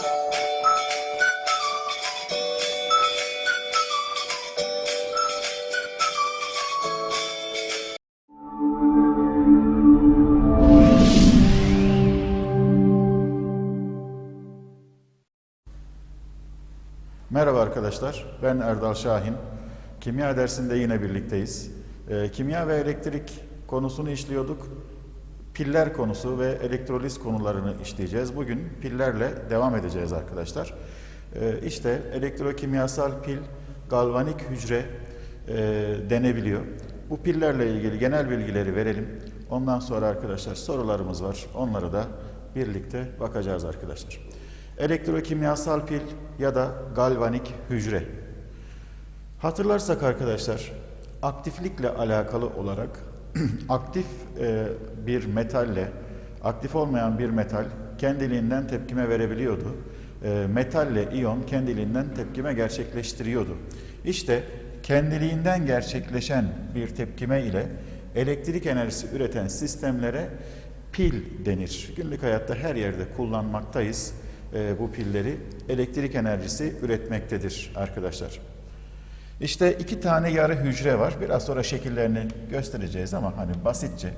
Merhaba arkadaşlar, ben Erdal Şahin. Kimya dersinde yine birlikteyiz. Ee, kimya ve elektrik konusunu işliyorduk. Piller konusu ve elektroliz konularını işleyeceğiz. Bugün pillerle devam edeceğiz arkadaşlar. Ee, işte elektrokimyasal pil, galvanik hücre e, denebiliyor. Bu pillerle ilgili genel bilgileri verelim. Ondan sonra arkadaşlar sorularımız var. Onları da birlikte bakacağız arkadaşlar. Elektrokimyasal pil ya da galvanik hücre. Hatırlarsak arkadaşlar aktiflikle alakalı olarak aktif e, bir metalle aktif olmayan bir metal kendiliğinden tepkime verebiliyordu. E, metalle iyon kendiliğinden tepkime gerçekleştiriyordu. İşte kendiliğinden gerçekleşen bir tepkime ile elektrik enerjisi üreten sistemlere pil denir. Günlük hayatta her yerde kullanmaktayız e, bu pilleri. Elektrik enerjisi üretmektedir arkadaşlar. İşte iki tane yarı hücre var. Biraz sonra şekillerini göstereceğiz ama hani basitçe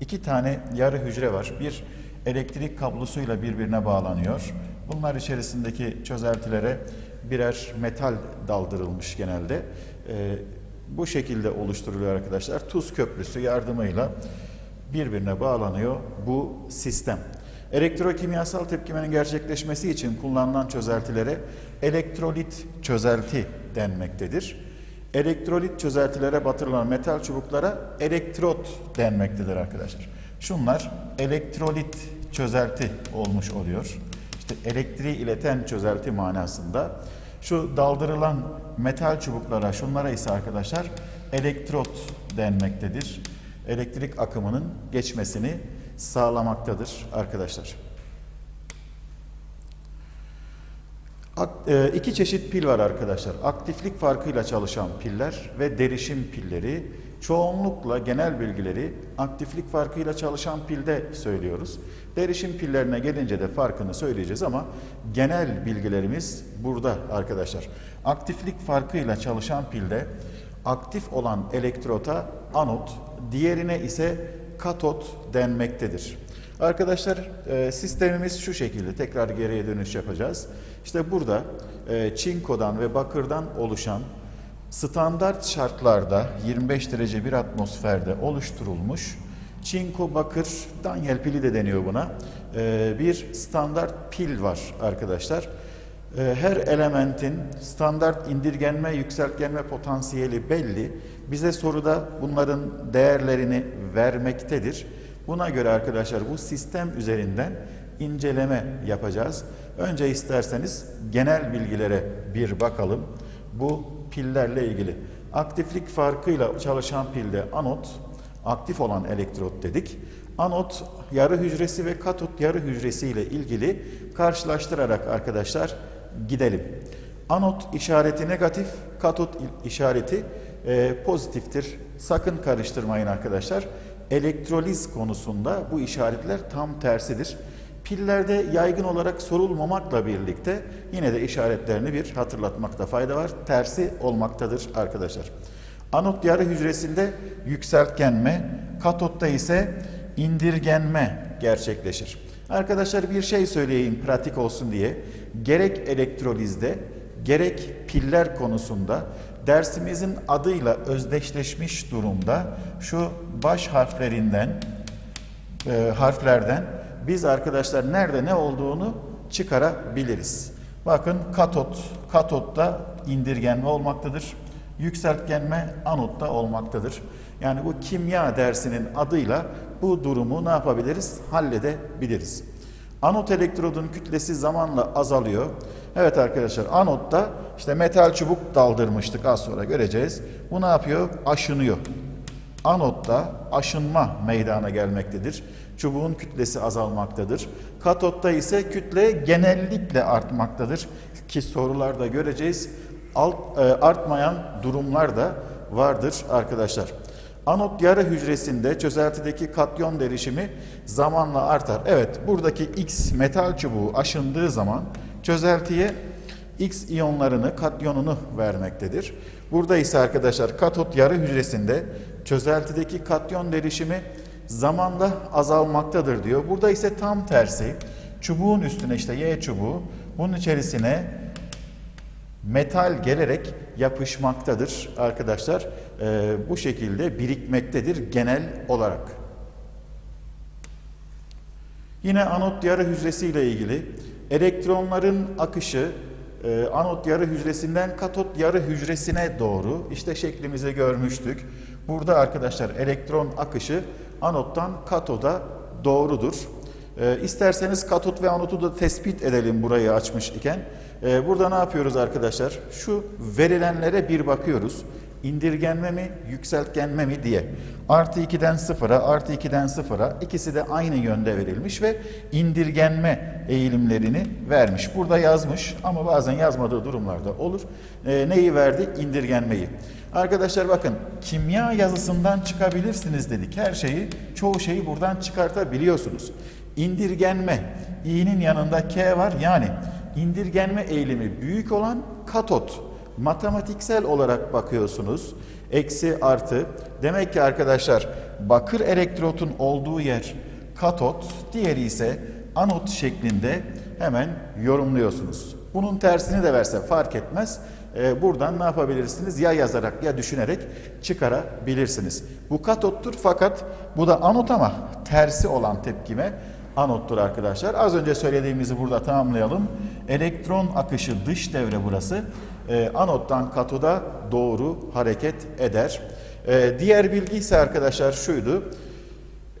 iki tane yarı hücre var. Bir elektrik kablosuyla birbirine bağlanıyor. Bunlar içerisindeki çözeltilere birer metal daldırılmış genelde. Ee, bu şekilde oluşturuluyor arkadaşlar. Tuz köprüsü yardımıyla birbirine bağlanıyor bu sistem. Elektrokimyasal tepkimenin gerçekleşmesi için kullanılan çözeltilere elektrolit çözelti denmektedir. Elektrolit çözeltilere batırılan metal çubuklara elektrot denmektedir arkadaşlar. Şunlar elektrolit çözelti olmuş oluyor. İşte elektriği ileten çözelti manasında. Şu daldırılan metal çubuklara, şunlara ise arkadaşlar elektrot denmektedir. Elektrik akımının geçmesini sağlamaktadır arkadaşlar. Ak- e, İki çeşit pil var arkadaşlar. Aktiflik farkıyla çalışan piller ve derişim pilleri. Çoğunlukla genel bilgileri aktiflik farkıyla çalışan pilde söylüyoruz. Derişim pillerine gelince de farkını söyleyeceğiz ama genel bilgilerimiz burada arkadaşlar. Aktiflik farkıyla çalışan pilde aktif olan elektrota anot, diğerine ise katot denmektedir. Arkadaşlar e, sistemimiz şu şekilde tekrar geriye dönüş yapacağız. İşte burada e, çinkodan ve bakırdan oluşan standart şartlarda 25 derece bir atmosferde oluşturulmuş çinko bakır danyel pili de deniyor buna e, bir standart pil var arkadaşlar. Her elementin standart indirgenme, yükseltgenme potansiyeli belli. Bize soruda bunların değerlerini vermektedir. Buna göre arkadaşlar bu sistem üzerinden inceleme yapacağız. Önce isterseniz genel bilgilere bir bakalım. Bu pillerle ilgili. Aktiflik farkıyla çalışan pilde anot, aktif olan elektrot dedik. Anot yarı hücresi ve katot yarı hücresi ile ilgili karşılaştırarak arkadaşlar gidelim. Anot işareti negatif, katot işareti e, pozitiftir. Sakın karıştırmayın arkadaşlar. Elektroliz konusunda bu işaretler tam tersidir. Pillerde yaygın olarak sorulmamakla birlikte yine de işaretlerini bir hatırlatmakta fayda var. Tersi olmaktadır arkadaşlar. Anot yarı hücresinde yükseltgenme, katotta ise indirgenme gerçekleşir. Arkadaşlar bir şey söyleyeyim pratik olsun diye. Gerek elektrolizde gerek piller konusunda dersimizin adıyla özdeşleşmiş durumda şu baş harflerinden e, harflerden biz arkadaşlar nerede ne olduğunu çıkarabiliriz. Bakın katot, katotta indirgenme olmaktadır. Yükseltgenme anotta olmaktadır. Yani bu kimya dersinin adıyla bu durumu ne yapabiliriz? Halledebiliriz. Anot elektrodun kütlesi zamanla azalıyor. Evet arkadaşlar anotta işte metal çubuk daldırmıştık az sonra göreceğiz. Bu ne yapıyor? Aşınıyor. Anotta aşınma meydana gelmektedir. Çubuğun kütlesi azalmaktadır. Katotta ise kütle genellikle artmaktadır. Ki sorularda göreceğiz. Alt, e, artmayan durumlar da vardır arkadaşlar. Anot yarı hücresinde çözeltideki katyon derişimi zamanla artar. Evet buradaki X metal çubuğu aşındığı zaman çözeltiye X iyonlarını, katyonunu vermektedir. Burada ise arkadaşlar katot yarı hücresinde çözeltideki katyon derişimi zamanla azalmaktadır diyor. Burada ise tam tersi. Çubuğun üstüne işte Y çubuğu bunun içerisine metal gelerek yapışmaktadır arkadaşlar. Ee, bu şekilde birikmektedir genel olarak. Yine anot yarı hücresi ile ilgili elektronların akışı e, anot yarı hücresinden katot yarı hücresine doğru işte şeklimizi görmüştük. Burada arkadaşlar elektron akışı anottan katoda doğrudur. E, isterseniz katot ve anotu da tespit edelim burayı açmış iken. E, burada ne yapıyoruz arkadaşlar? Şu verilenlere bir bakıyoruz. İndirgenme mi, yükseltgenme mi diye. Artı 2'den 0'a, artı 2'den 0'a ikisi de aynı yönde verilmiş ve indirgenme eğilimlerini vermiş. Burada yazmış ama bazen yazmadığı durumlarda olur. E, neyi verdi? İndirgenmeyi. Arkadaşlar bakın kimya yazısından çıkabilirsiniz dedik. Her şeyi, çoğu şeyi buradan çıkartabiliyorsunuz. İndirgenme, i'nin yanında k var yani indirgenme eğilimi büyük olan katot matematiksel olarak bakıyorsunuz. Eksi artı. Demek ki arkadaşlar bakır elektrotun olduğu yer katot, diğeri ise anot şeklinde hemen yorumluyorsunuz. Bunun tersini de verse fark etmez. Ee, buradan ne yapabilirsiniz? Ya yazarak ya düşünerek çıkarabilirsiniz. Bu katottur fakat bu da anot ama tersi olan tepkime anottur arkadaşlar. Az önce söylediğimizi burada tamamlayalım. Elektron akışı dış devre burası. Ee, anottan katoda doğru hareket eder. Ee, diğer bilgi ise arkadaşlar şuydu.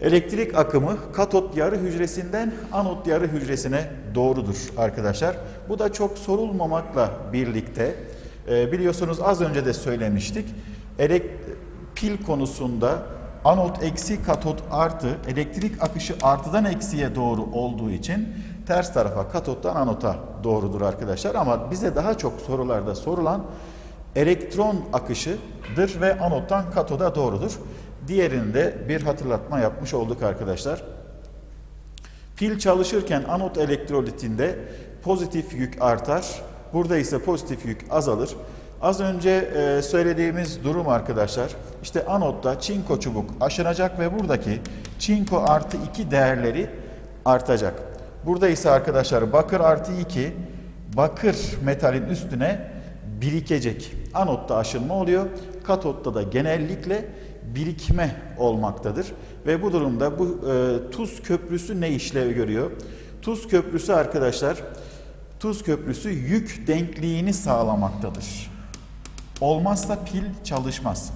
Elektrik akımı katot yarı hücresinden anot yarı hücresine doğrudur arkadaşlar. Bu da çok sorulmamakla birlikte e, biliyorsunuz az önce de söylemiştik. Elek pil konusunda anot eksi katot artı elektrik akışı artıdan eksiye doğru olduğu için ters tarafa katottan anota doğrudur arkadaşlar. Ama bize daha çok sorularda sorulan elektron akışıdır ve anottan katoda doğrudur. Diğerinde bir hatırlatma yapmış olduk arkadaşlar. Pil çalışırken anot elektrolitinde pozitif yük artar. Burada ise pozitif yük azalır. Az önce e, söylediğimiz durum arkadaşlar. İşte anotta çinko çubuk aşınacak ve buradaki çinko artı 2 değerleri artacak. Burada ise arkadaşlar bakır artı 2 bakır metalin üstüne birikecek. Anotta aşınma oluyor. Katotta da genellikle birikme olmaktadır. Ve bu durumda bu e, tuz köprüsü ne işlev görüyor? Tuz köprüsü arkadaşlar, tuz köprüsü yük denkliğini sağlamaktadır. Olmazsa pil çalışmaz.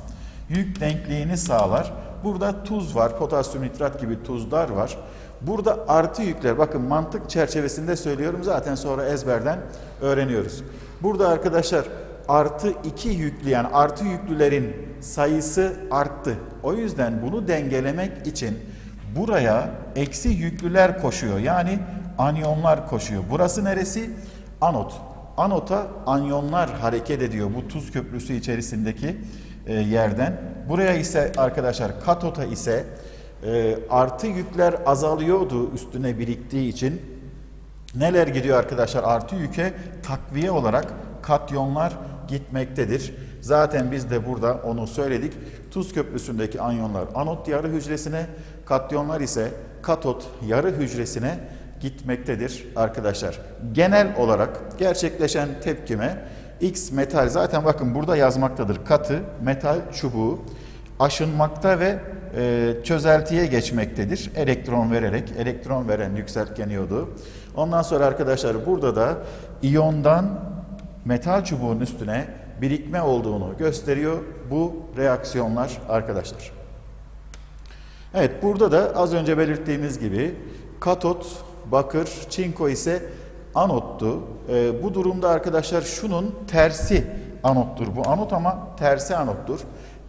Yük denkliğini sağlar. Burada tuz var, potasyum nitrat gibi tuzlar var. Burada artı yükler, bakın mantık çerçevesinde söylüyorum zaten sonra ezberden öğreniyoruz. Burada arkadaşlar artı iki yüklü yani artı yüklülerin sayısı arttı. O yüzden bunu dengelemek için buraya eksi yüklüler koşuyor. Yani anyonlar koşuyor. Burası neresi? Anot. Anota anyonlar hareket ediyor bu tuz köprüsü içerisindeki e, yerden. Buraya ise arkadaşlar katota ise e, artı yükler azalıyordu üstüne biriktiği için. Neler gidiyor arkadaşlar artı yüke takviye olarak katyonlar gitmektedir. Zaten biz de burada onu söyledik. Tuz köprüsündeki anyonlar anot yarı hücresine, katyonlar ise katot yarı hücresine gitmektedir arkadaşlar. Genel olarak gerçekleşen tepkime X metal zaten bakın burada yazmaktadır. Katı metal çubuğu aşınmakta ve e, çözeltiye geçmektedir. Elektron vererek, elektron veren yükseltgen iyodu. Ondan sonra arkadaşlar burada da iyondan metal çubuğun üstüne birikme olduğunu gösteriyor bu reaksiyonlar arkadaşlar. Evet burada da az önce belirttiğimiz gibi katot, bakır, çinko ise anottu. Ee, bu durumda arkadaşlar şunun tersi anottur. Bu anot ama tersi anottur.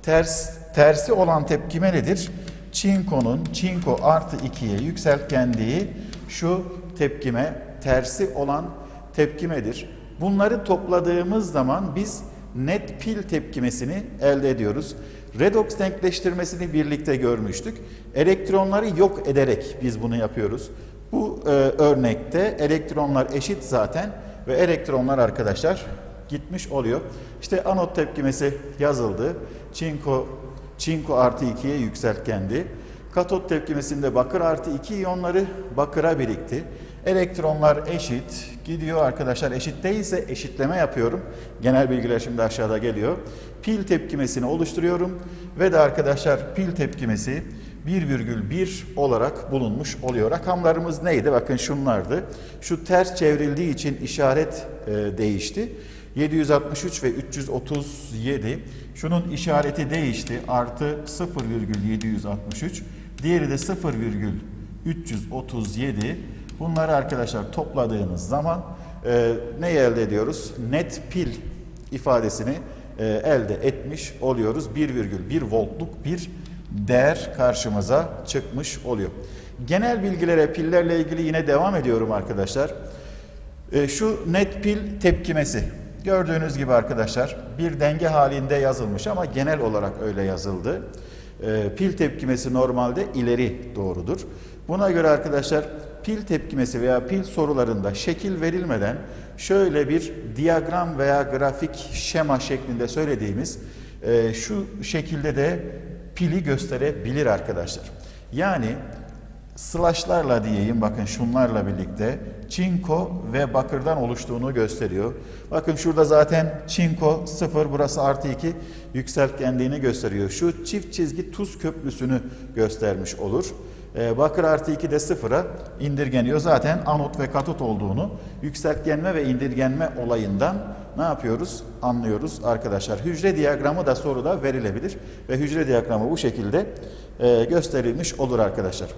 Ters, tersi olan tepkime nedir? Çinkonun çinko artı 2'ye yükseltgenliği şu tepkime tersi olan tepkimedir. Bunları topladığımız zaman biz net pil tepkimesini elde ediyoruz. Redox denkleştirmesini birlikte görmüştük. Elektronları yok ederek biz bunu yapıyoruz. Bu e, örnekte elektronlar eşit zaten ve elektronlar arkadaşlar gitmiş oluyor. İşte anot tepkimesi yazıldı. Çinko, çinko artı 2'ye yükseltgendi. Katot tepkimesinde bakır artı 2 iyonları bakıra birikti. Elektronlar eşit gidiyor arkadaşlar. Eşit değilse eşitleme yapıyorum. Genel bilgiler şimdi aşağıda geliyor. Pil tepkimesini oluşturuyorum ve de arkadaşlar pil tepkimesi 1,1 olarak bulunmuş oluyor. Rakamlarımız neydi? Bakın şunlardı. Şu ters çevrildiği için işaret e, değişti. 763 ve 337. Şunun işareti değişti. Artı 0,763. Diğeri de 0,337. Bunları arkadaşlar topladığınız zaman e, neyi elde ediyoruz? Net pil ifadesini e, elde etmiş oluyoruz. 1,1 voltluk bir değer karşımıza çıkmış oluyor. Genel bilgilere pillerle ilgili yine devam ediyorum arkadaşlar. E, şu net pil tepkimesi. Gördüğünüz gibi arkadaşlar bir denge halinde yazılmış ama genel olarak öyle yazıldı. E, pil tepkimesi normalde ileri doğrudur. Buna göre arkadaşlar pil tepkimesi veya pil sorularında şekil verilmeden şöyle bir diyagram veya grafik şema şeklinde söylediğimiz e, şu şekilde de pili gösterebilir arkadaşlar. Yani slashlarla diyeyim bakın şunlarla birlikte çinko ve bakırdan oluştuğunu gösteriyor. Bakın şurada zaten çinko 0 burası artı 2 yükseltgenliğini gösteriyor. Şu çift çizgi tuz köprüsünü göstermiş olur. Ee, bakır artı 2 de sıfıra indirgeniyor. Zaten anot ve katot olduğunu yükseltgenme ve indirgenme olayından ne yapıyoruz? Anlıyoruz arkadaşlar. Hücre diyagramı da soruda verilebilir ve hücre diyagramı bu şekilde e, gösterilmiş olur arkadaşlar.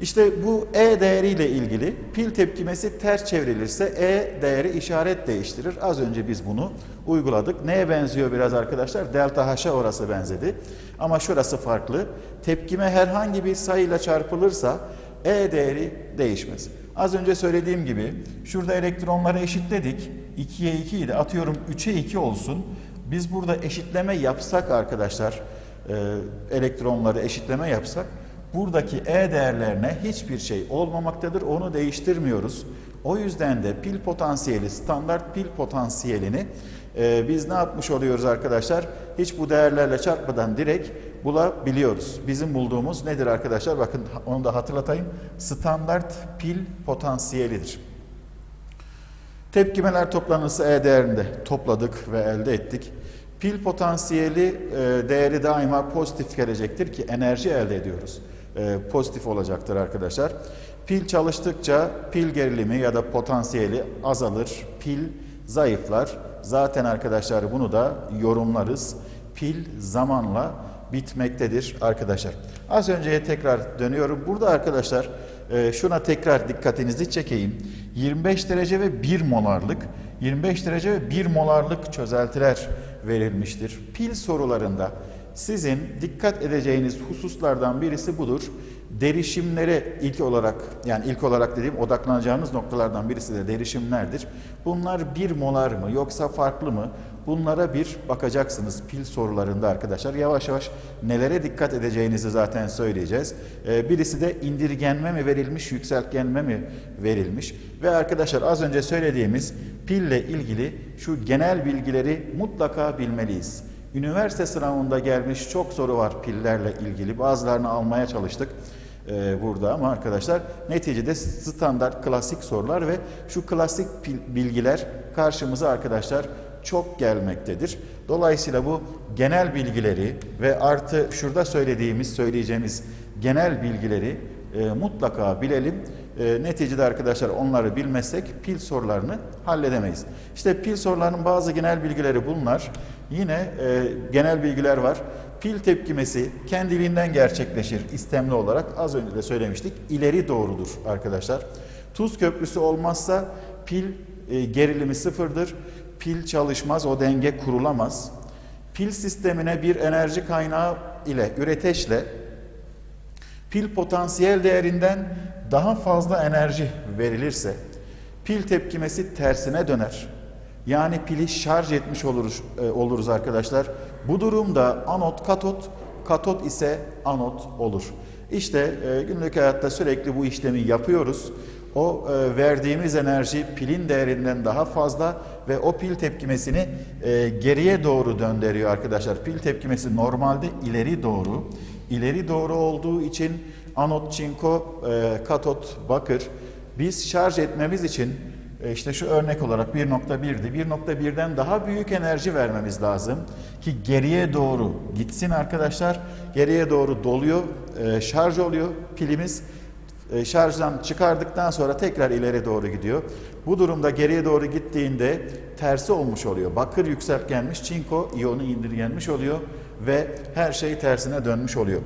İşte bu E değeriyle ilgili pil tepkimesi ters çevrilirse E değeri işaret değiştirir. Az önce biz bunu uyguladık. Neye benziyor biraz arkadaşlar? Delta H'a orası benzedi. Ama şurası farklı. Tepkime herhangi bir sayıyla çarpılırsa E değeri değişmez. Az önce söylediğim gibi şurada elektronları eşitledik. 2'ye 2 idi. Atıyorum 3'e 2 olsun. Biz burada eşitleme yapsak arkadaşlar, e, elektronları eşitleme yapsak buradaki E değerlerine hiçbir şey olmamaktadır. Onu değiştirmiyoruz. O yüzden de pil potansiyeli, standart pil potansiyelini e, biz ne yapmış oluyoruz arkadaşlar? Hiç bu değerlerle çarpmadan direkt bulabiliyoruz. Bizim bulduğumuz nedir arkadaşlar? Bakın onu da hatırlatayım. Standart pil potansiyelidir. Tepkimeler toplanırsa E değerinde topladık ve elde ettik. Pil potansiyeli e, değeri daima pozitif gelecektir ki enerji elde ediyoruz. E, pozitif olacaktır arkadaşlar. Pil çalıştıkça pil gerilimi ya da potansiyeli azalır, pil zayıflar. Zaten arkadaşlar bunu da yorumlarız. Pil zamanla bitmektedir arkadaşlar. Az önceye tekrar dönüyorum. Burada arkadaşlar e, şuna tekrar dikkatinizi çekeyim. 25 derece ve 1 molarlık 25 derece ve 1 molarlık çözeltiler verilmiştir. Pil sorularında sizin dikkat edeceğiniz hususlardan birisi budur. Derişimlere ilk olarak yani ilk olarak dediğim odaklanacağınız noktalardan birisi de derişimlerdir. Bunlar bir molar mı yoksa farklı mı? Bunlara bir bakacaksınız pil sorularında arkadaşlar. Yavaş yavaş nelere dikkat edeceğinizi zaten söyleyeceğiz. Ee, birisi de indirgenme mi verilmiş, yükseltgenme mi verilmiş? Ve arkadaşlar az önce söylediğimiz pille ilgili şu genel bilgileri mutlaka bilmeliyiz. Üniversite sınavında gelmiş çok soru var pillerle ilgili. Bazılarını almaya çalıştık e, burada ama arkadaşlar neticede standart klasik sorular ve şu klasik bilgiler karşımıza arkadaşlar çok gelmektedir. Dolayısıyla bu genel bilgileri ve artı şurada söylediğimiz, söyleyeceğimiz genel bilgileri e, mutlaka bilelim. E, neticede arkadaşlar onları bilmezsek pil sorularını halledemeyiz. İşte pil sorularının bazı genel bilgileri bunlar. Yine e, genel bilgiler var. Pil tepkimesi kendiliğinden gerçekleşir istemli olarak. Az önce de söylemiştik. İleri doğrudur arkadaşlar. Tuz köprüsü olmazsa pil e, gerilimi sıfırdır. Pil çalışmaz, o denge kurulamaz. Pil sistemine bir enerji kaynağı ile, üreteçle pil potansiyel değerinden daha fazla enerji verilirse pil tepkimesi tersine döner. Yani pili şarj etmiş oluruz, e, oluruz arkadaşlar. Bu durumda anot katot, katot ise anot olur. İşte e, günlük hayatta sürekli bu işlemi yapıyoruz. O e, verdiğimiz enerji pilin değerinden daha fazla ve o pil tepkimesini e, geriye doğru döndürüyor arkadaşlar. Pil tepkimesi normalde ileri doğru. İleri doğru olduğu için anot çinko, e, katot bakır. Biz şarj etmemiz için e, işte şu örnek olarak 1.1'di. 1.1'den daha büyük enerji vermemiz lazım ki geriye doğru gitsin arkadaşlar. Geriye doğru doluyor, e, şarj oluyor pilimiz. E, şarjdan çıkardıktan sonra tekrar ileri doğru gidiyor. Bu durumda geriye doğru gittiğinde tersi olmuş oluyor. Bakır yükseltgenmiş, çinko iyonu indirgenmiş oluyor ve her şey tersine dönmüş oluyor.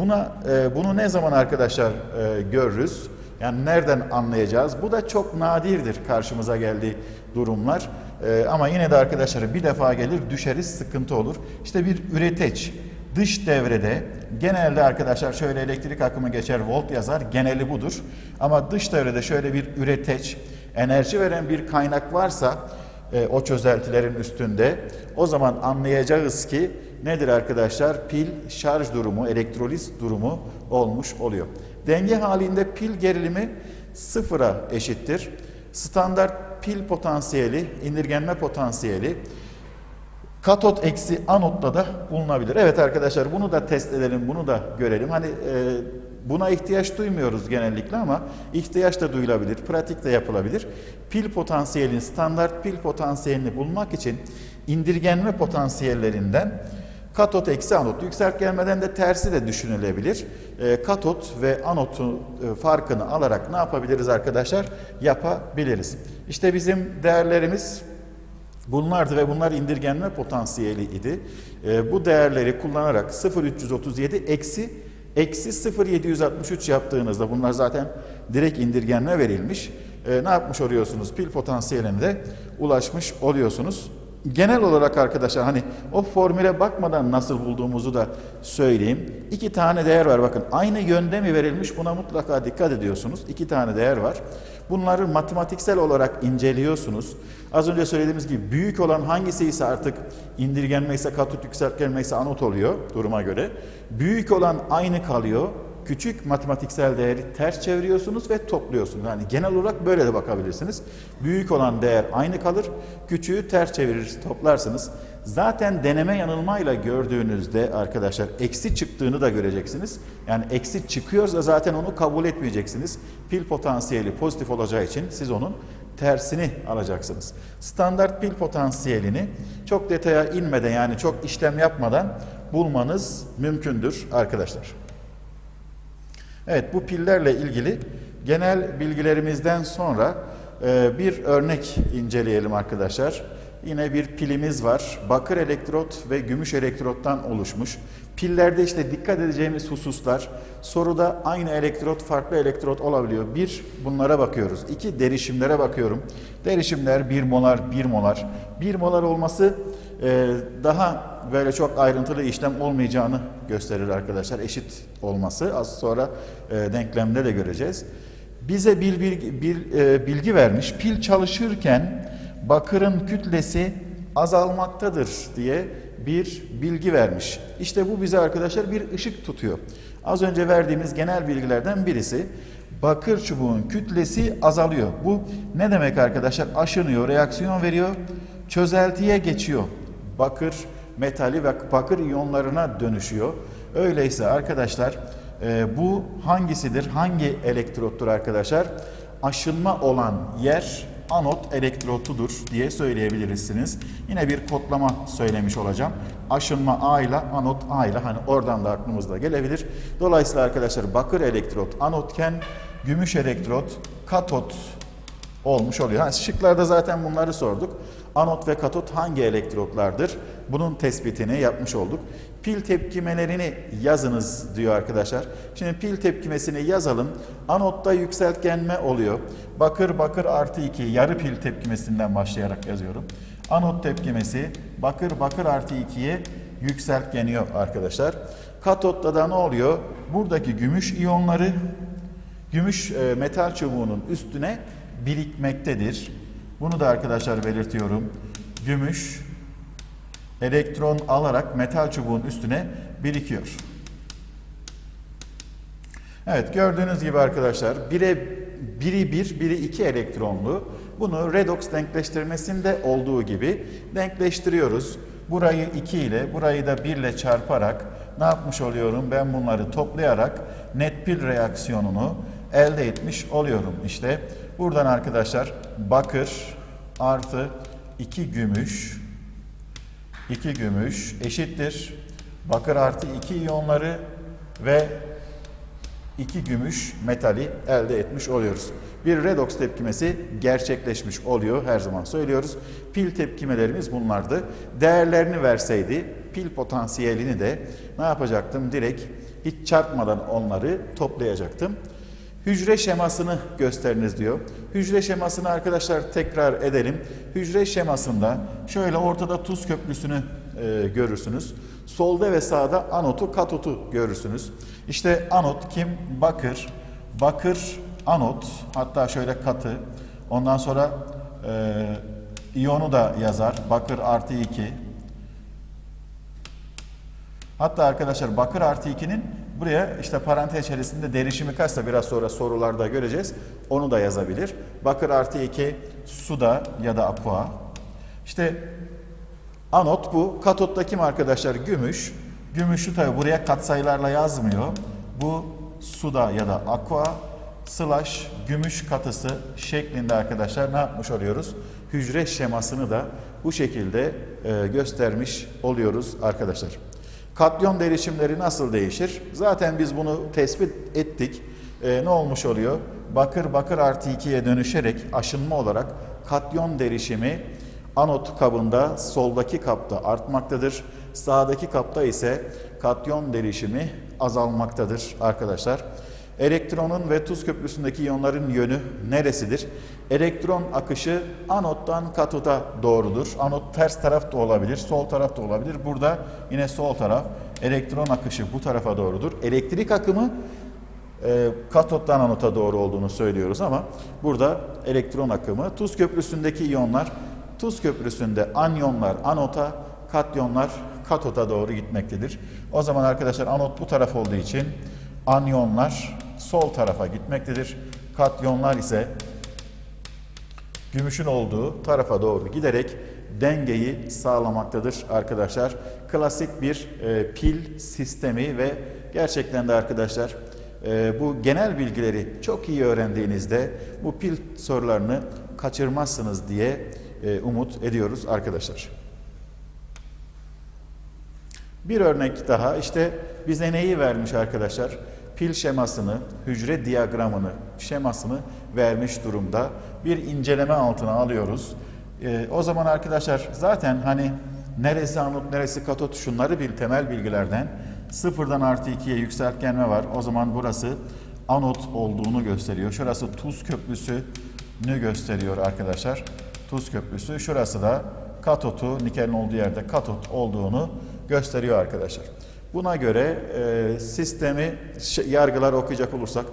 Buna e, bunu ne zaman arkadaşlar e, görürüz? Yani nereden anlayacağız? Bu da çok nadirdir karşımıza geldiği durumlar. Ee, ama yine de arkadaşlar bir defa gelir düşeriz sıkıntı olur. İşte bir üreteç dış devrede genelde arkadaşlar şöyle elektrik akımı geçer volt yazar geneli budur. Ama dış devrede şöyle bir üreteç enerji veren bir kaynak varsa e, o çözeltilerin üstünde o zaman anlayacağız ki nedir arkadaşlar? Pil şarj durumu, elektroliz durumu olmuş oluyor. Denge halinde pil gerilimi sıfıra eşittir. Standart pil potansiyeli, indirgenme potansiyeli katot eksi anotta da bulunabilir. Evet arkadaşlar bunu da test edelim, bunu da görelim. Hani e, buna ihtiyaç duymuyoruz genellikle ama ihtiyaç da duyulabilir, pratik de yapılabilir. Pil potansiyelin, standart pil potansiyelini bulmak için indirgenme potansiyellerinden katot eksi anot yükseltgenmeden de tersi de düşünülebilir. E, katot ve anotun e, farkını alarak ne yapabiliriz arkadaşlar? Yapabiliriz. İşte bizim değerlerimiz bunlardı ve bunlar indirgenme potansiyeli idi. E, bu değerleri kullanarak 0,337 eksi eksi 0,763 yaptığınızda bunlar zaten direkt indirgenme verilmiş. E, ne yapmış oluyorsunuz? Pil potansiyeline de ulaşmış oluyorsunuz. Genel olarak arkadaşlar hani o formüle bakmadan nasıl bulduğumuzu da söyleyeyim. İki tane değer var bakın. Aynı yönde mi verilmiş buna mutlaka dikkat ediyorsunuz. İki tane değer var. Bunları matematiksel olarak inceliyorsunuz. Az önce söylediğimiz gibi büyük olan hangisi ise artık indirgenme ise katot yükseltgenme ise anot oluyor duruma göre. Büyük olan aynı kalıyor. Küçük matematiksel değeri ters çeviriyorsunuz ve topluyorsunuz. Yani genel olarak böyle de bakabilirsiniz. Büyük olan değer aynı kalır. Küçüğü ters çevirir, toplarsınız. Zaten deneme yanılmayla gördüğünüzde arkadaşlar eksi çıktığını da göreceksiniz. Yani eksi çıkıyorsa zaten onu kabul etmeyeceksiniz. Pil potansiyeli pozitif olacağı için siz onun tersini alacaksınız. Standart pil potansiyelini çok detaya inmeden yani çok işlem yapmadan bulmanız mümkündür arkadaşlar. Evet bu pillerle ilgili genel bilgilerimizden sonra e, bir örnek inceleyelim arkadaşlar. Yine bir pilimiz var. Bakır elektrot ve gümüş elektrottan oluşmuş. Pillerde işte dikkat edeceğimiz hususlar soruda aynı elektrot farklı elektrot olabiliyor. Bir bunlara bakıyoruz. İki derişimlere bakıyorum. Derişimler 1 molar 1 molar. 1 molar olması e, daha böyle çok ayrıntılı işlem olmayacağını gösterir arkadaşlar. Eşit olması az sonra e, denklemde de göreceğiz. Bize bir, bir, bir e, bilgi vermiş. Pil çalışırken bakırın kütlesi azalmaktadır diye bir bilgi vermiş. İşte bu bize arkadaşlar bir ışık tutuyor. Az önce verdiğimiz genel bilgilerden birisi bakır çubuğun kütlesi azalıyor. Bu ne demek arkadaşlar? Aşınıyor, reaksiyon veriyor, çözeltiye geçiyor. Bakır metali ve bakır iyonlarına dönüşüyor. Öyleyse arkadaşlar e, bu hangisidir? Hangi elektrottur arkadaşlar? Aşınma olan yer anot elektrotudur diye söyleyebilirsiniz. Yine bir kodlama söylemiş olacağım. Aşınma A ile anot A ile hani oradan da aklımızda gelebilir. Dolayısıyla arkadaşlar bakır elektrot anotken gümüş elektrot katot olmuş oluyor. Ha, şıklarda zaten bunları sorduk. Anot ve katot hangi elektrotlardır? Bunun tespitini yapmış olduk. Pil tepkimelerini yazınız diyor arkadaşlar. Şimdi pil tepkimesini yazalım. Anotta yükseltgenme oluyor. Bakır bakır artı 2 yarı pil tepkimesinden başlayarak yazıyorum. Anot tepkimesi bakır bakır artı 2'ye yükseltgeniyor arkadaşlar. Katotta da ne oluyor? Buradaki gümüş iyonları gümüş e, metal çubuğunun üstüne birikmektedir. Bunu da arkadaşlar belirtiyorum. Gümüş elektron alarak metal çubuğun üstüne birikiyor. Evet gördüğünüz gibi arkadaşlar bire biri 1, biri 2 elektronlu. Bunu redox denkleştirmesinde olduğu gibi denkleştiriyoruz. Burayı 2 ile, burayı da 1 ile çarparak ne yapmış oluyorum? Ben bunları toplayarak net pil reaksiyonunu elde etmiş oluyorum. İşte buradan arkadaşlar bakır artı 2 gümüş 2 gümüş eşittir. Bakır artı 2 iyonları ve 2 gümüş metali elde etmiş oluyoruz. Bir redoks tepkimesi gerçekleşmiş oluyor her zaman söylüyoruz. Pil tepkimelerimiz bunlardı. Değerlerini verseydi pil potansiyelini de ne yapacaktım? Direkt hiç çarpmadan onları toplayacaktım. Hücre şemasını gösteriniz diyor. Hücre şemasını arkadaşlar tekrar edelim. Hücre şemasında şöyle ortada tuz köprüsünü e, görürsünüz. Solda ve sağda anotu, katotu görürsünüz. İşte anot kim? Bakır. Bakır anot. Hatta şöyle katı. Ondan sonra e, iyonu da yazar. Bakır artı 2. Hatta arkadaşlar bakır artı 2'nin buraya işte parantez içerisinde derişimi kaçsa biraz sonra sorularda göreceğiz. Onu da yazabilir. Bakır artı 2 suda ya da aqua. İşte anot bu. Katotta kim arkadaşlar? Gümüş. Gümüşü tabi buraya katsayılarla yazmıyor. Bu suda ya da aqua slash gümüş katısı şeklinde arkadaşlar ne yapmış oluyoruz? Hücre şemasını da bu şekilde e, göstermiş oluyoruz arkadaşlar. Katyon derişimleri nasıl değişir? Zaten biz bunu tespit ettik. E, ne olmuş oluyor? Bakır bakır artı 2'ye dönüşerek aşınma olarak katyon derişimi anot kabında soldaki kapta artmaktadır. Sağdaki kapta ise katyon derişimi azalmaktadır arkadaşlar. Elektronun ve tuz köprüsündeki iyonların yönü neresidir? Elektron akışı anottan katoda doğrudur. Anot ters taraf da olabilir, sol taraf da olabilir. Burada yine sol taraf. Elektron akışı bu tarafa doğrudur. Elektrik akımı e, katottan anota doğru olduğunu söylüyoruz ama burada elektron akımı. Tuz köprüsündeki iyonlar, tuz köprüsünde anyonlar anota, katyonlar katota doğru gitmektedir. O zaman arkadaşlar anot bu taraf olduğu için anyonlar sol tarafa gitmektedir. Katyonlar ise gümüşün olduğu tarafa doğru giderek dengeyi sağlamaktadır arkadaşlar. Klasik bir e, pil sistemi ve gerçekten de arkadaşlar e, bu genel bilgileri çok iyi öğrendiğinizde bu pil sorularını kaçırmazsınız diye e, umut ediyoruz arkadaşlar. Bir örnek daha işte bize neyi vermiş arkadaşlar? Pil şemasını, hücre diyagramını, şemasını vermiş durumda. Bir inceleme altına alıyoruz. Ee, o zaman arkadaşlar zaten hani neresi anot, neresi katot şunları bil temel bilgilerden sıfırdan artı ikiye yükseltgenme var. O zaman burası anot olduğunu gösteriyor. Şurası tuz köprüsünü gösteriyor arkadaşlar. Tuz köprüsü. Şurası da katotu, nikelin olduğu yerde katot olduğunu gösteriyor arkadaşlar. Buna göre e, sistemi yargılar okuyacak olursak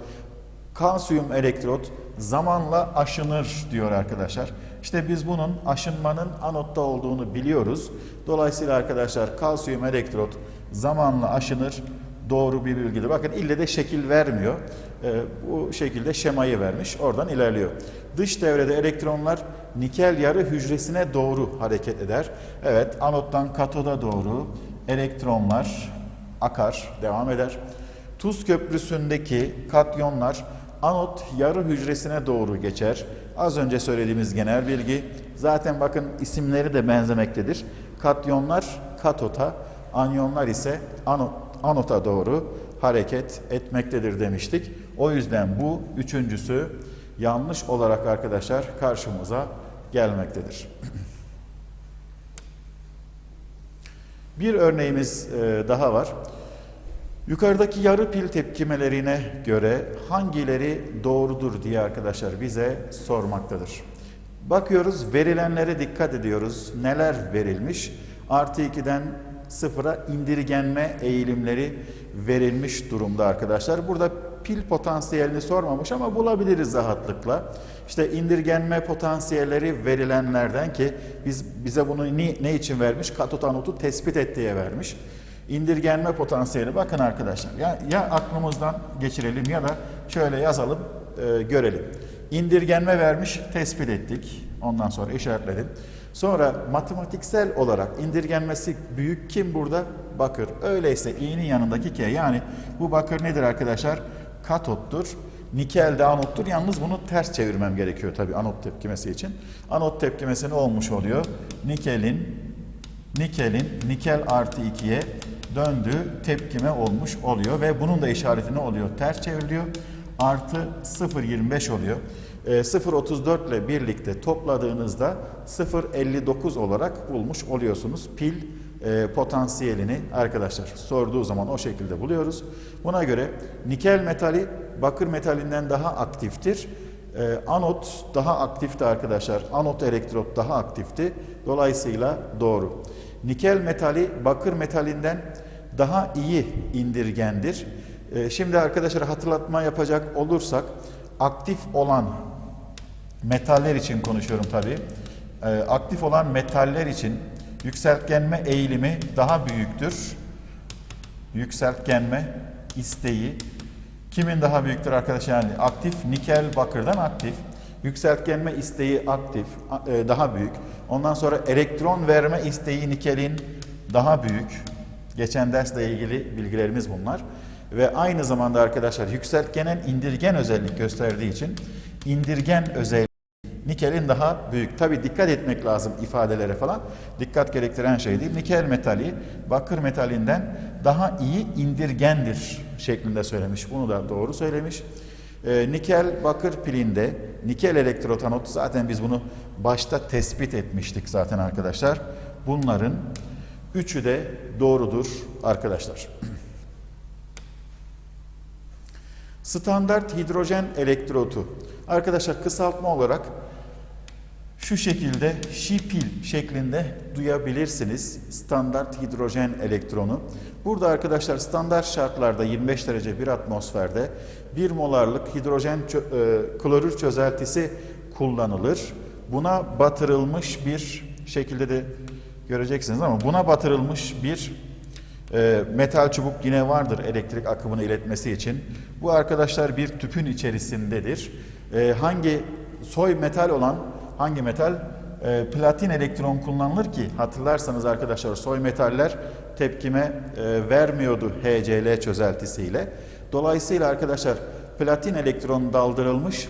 kalsiyum elektrot zamanla aşınır diyor arkadaşlar. İşte biz bunun aşınmanın anotta olduğunu biliyoruz. Dolayısıyla arkadaşlar kalsiyum elektrot zamanla aşınır doğru bir bilgidir. Bakın ille de şekil vermiyor. E, bu şekilde şemayı vermiş. Oradan ilerliyor. Dış devrede elektronlar nikel yarı hücresine doğru hareket eder. Evet anottan katoda doğru elektronlar akar, devam eder. Tuz köprüsündeki katyonlar anot yarı hücresine doğru geçer. Az önce söylediğimiz genel bilgi. Zaten bakın isimleri de benzemektedir. Katyonlar katota, anyonlar ise anot, anota doğru hareket etmektedir demiştik. O yüzden bu üçüncüsü yanlış olarak arkadaşlar karşımıza gelmektedir. Bir örneğimiz e, daha var. Yukarıdaki yarı pil tepkimelerine göre hangileri doğrudur diye arkadaşlar bize sormaktadır. Bakıyoruz verilenlere dikkat ediyoruz. Neler verilmiş? Artı 2'den sıfıra indirgenme eğilimleri verilmiş durumda arkadaşlar. Burada pil potansiyelini sormamış ama bulabiliriz rahatlıkla. İşte indirgenme potansiyelleri verilenlerden ki biz bize bunu ne, ne için vermiş? Katot anotu tespit et diye vermiş. İndirgenme potansiyeli bakın arkadaşlar ya, ya aklımızdan geçirelim ya da şöyle yazalım e, görelim. indirgenme vermiş, tespit ettik. Ondan sonra işaretledim. Sonra matematiksel olarak indirgenmesi büyük kim burada? Bakır. Öyleyse i'nin yanındaki k. Yani bu bakır nedir arkadaşlar? Katottur. Nikel de anottur. Yalnız bunu ters çevirmem gerekiyor tabii anot tepkimesi için. Anot tepkimesi ne olmuş oluyor? Nikelin nikelin nikel artı 2'ye döndüğü tepkime olmuş oluyor ve bunun da işareti ne oluyor? Ters çevriliyor. Artı 0.25 oluyor. E, 0.34 ile birlikte topladığınızda 0.59 olarak bulmuş oluyorsunuz. Pil e, potansiyelini arkadaşlar sorduğu zaman o şekilde buluyoruz. Buna göre nikel metali bakır metalinden daha aktiftir. Ee, anot daha aktifti arkadaşlar. Anot elektrot daha aktifti. Dolayısıyla doğru. Nikel metali bakır metalinden daha iyi indirgendir. Ee, şimdi arkadaşlar hatırlatma yapacak olursak aktif olan metaller için konuşuyorum tabii. Ee, aktif olan metaller için yükseltgenme eğilimi daha büyüktür. Yükseltgenme isteği Kimin daha büyüktür arkadaşlar? Yani aktif nikel bakırdan aktif. Yükseltgenme isteği aktif, e, daha büyük. Ondan sonra elektron verme isteği nikelin daha büyük. Geçen dersle ilgili bilgilerimiz bunlar. Ve aynı zamanda arkadaşlar yükseltgenen indirgen özellik gösterdiği için indirgen özelliği Nikelin daha büyük. Tabi dikkat etmek lazım ifadelere falan. Dikkat gerektiren şey değil. Nikel metali bakır metalinden daha iyi indirgendir şeklinde söylemiş. Bunu da doğru söylemiş. Ee, nikel bakır pilinde nikel elektrotanot zaten biz bunu başta tespit etmiştik zaten arkadaşlar. Bunların üçü de doğrudur arkadaşlar. Standart hidrojen elektrotu. Arkadaşlar kısaltma olarak şu şekilde şipil şeklinde duyabilirsiniz standart hidrojen elektronu. Burada arkadaşlar standart şartlarda 25 derece bir atmosferde 1 molarlık hidrojen çö e, klorür çözeltisi kullanılır. Buna batırılmış bir şekilde de göreceksiniz ama buna batırılmış bir e, metal çubuk yine vardır elektrik akımını iletmesi için. Bu arkadaşlar bir tüpün içerisindedir. E, hangi soy metal olan Hangi metal? E, platin elektron kullanılır ki hatırlarsanız arkadaşlar soy metaller tepkime e, vermiyordu HCl çözeltisiyle. Dolayısıyla arkadaşlar platin elektron daldırılmış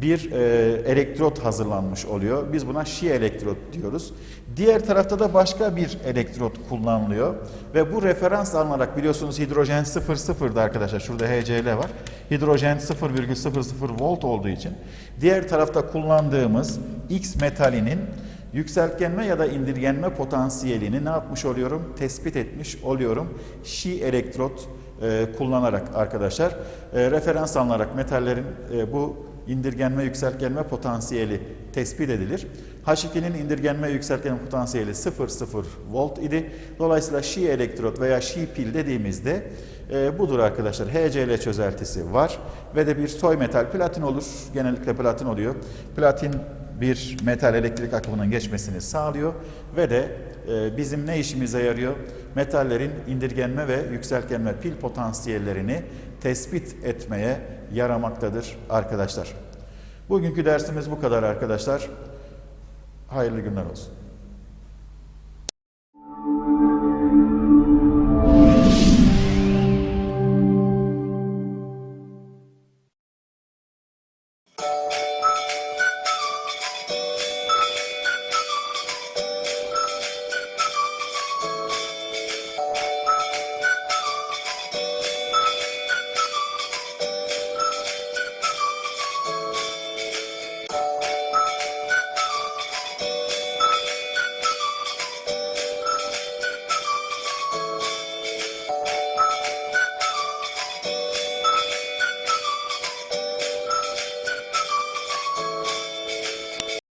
bir e, elektrot hazırlanmış oluyor. Biz buna şi elektrot diyoruz. Diğer tarafta da başka bir elektrot kullanılıyor. Ve bu referans alınarak biliyorsunuz hidrojen 0,0'da arkadaşlar. Şurada HCl var. Hidrojen 0,00 volt olduğu için diğer tarafta kullandığımız X metalinin yükseltgenme ya da indirgenme potansiyelini ne yapmış oluyorum? Tespit etmiş oluyorum. Şi elektrot e, kullanarak arkadaşlar. E, referans alınarak metallerin e, bu indirgenme yükseltgenme potansiyeli tespit edilir. H2'nin indirgenme yükseltgenme potansiyeli 0,0 volt idi. Dolayısıyla Şi elektrot veya Şi pil dediğimizde e, budur arkadaşlar. HCl çözeltisi var ve de bir soy metal platin olur. Genellikle platin oluyor. Platin bir metal elektrik akımının geçmesini sağlıyor ve de e, bizim ne işimize yarıyor? Metallerin indirgenme ve yükseltgenme pil potansiyellerini tespit etmeye yaramaktadır arkadaşlar. Bugünkü dersimiz bu kadar arkadaşlar. Hayırlı günler olsun.